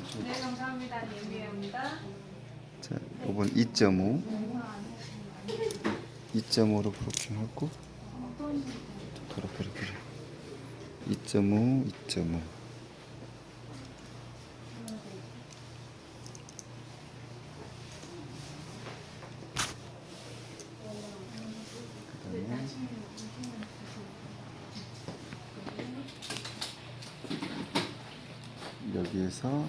감사합니다. 예미입니다. 자, 이번 2.5 2.5로 브로킹 하고 돌아 돌아 돌아 2.5 2.5 그다음에 여기에서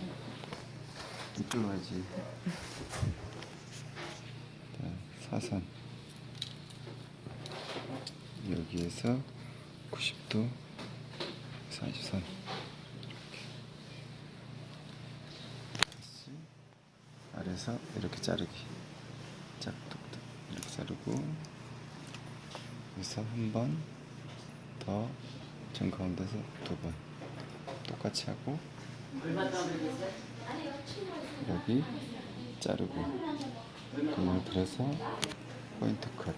자, 사선. 여기에서 90도 40선. 다시 아래서 이렇게 자르기. 짝뚝뚝. 이렇게 자르고. 여기서 한 번더 정가운데서 두 번. 똑같이 하고 여기 자르고 그냥 들어서 포인트 컷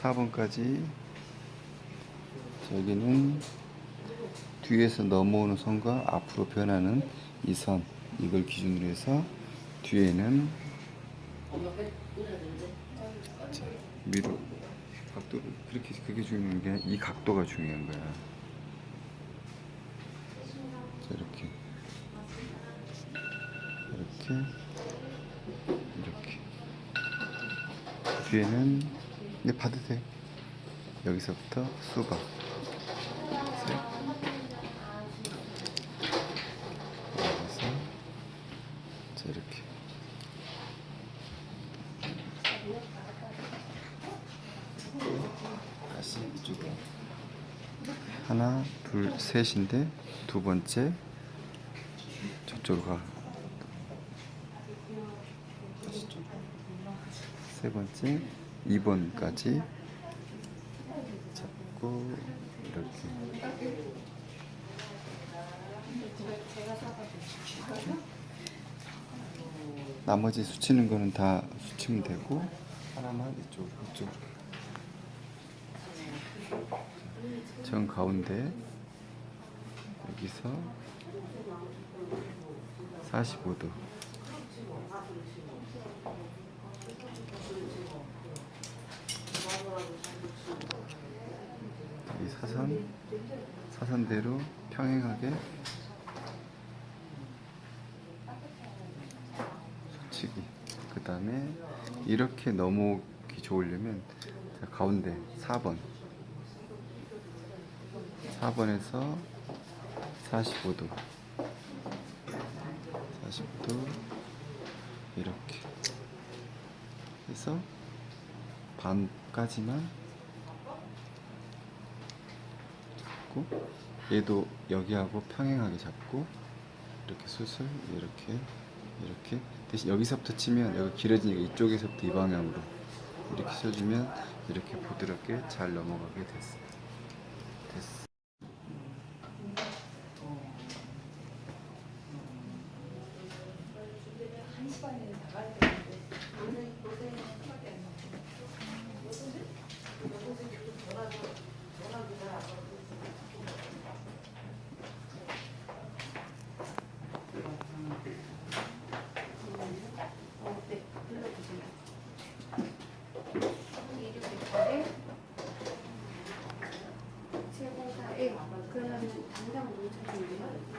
사번까지. 여기는 뒤에서 넘어오는 선과 앞으로 변하는 이 선. 이걸 기준으로 해서 뒤에는 자, 위로. 각도 그렇게 그게 중요한 게 이 각도가 중요한 거야. 자, 이렇게. 이렇게. 이렇게. 뒤에는 봐도 돼. 여기서부터 수박 셋 여기서 자 이렇게 다시 이쪽으로. 하나 둘 셋인데 두 번째 저쪽으로 가. 다시 좀. 세 번째 2번까지 잡고 이렇게 나머지 수치는 거는 다 수치면 되고 하나만 이쪽 이쪽으로 정 가운데 여기서 45도. 이 사선 사선대로 평행하게 솔직히 그 다음에 이렇게 넘어오기 좋으려면 자, 가운데 4번. 4번에서 45도. 45도 이렇게 해서 반까지만 잡고 얘도 여기하고 평행하게 잡고 이렇게 수술 이렇게 이렇게 대신 여기서부터 치면 여기 길어지니까 이쪽에서부터 이 방향으로 이렇게 쳐주면 이렇게 부드럽게 잘 넘어가게 됐어 됐어 최고사에 그러면 당장 놓쳐주는데요.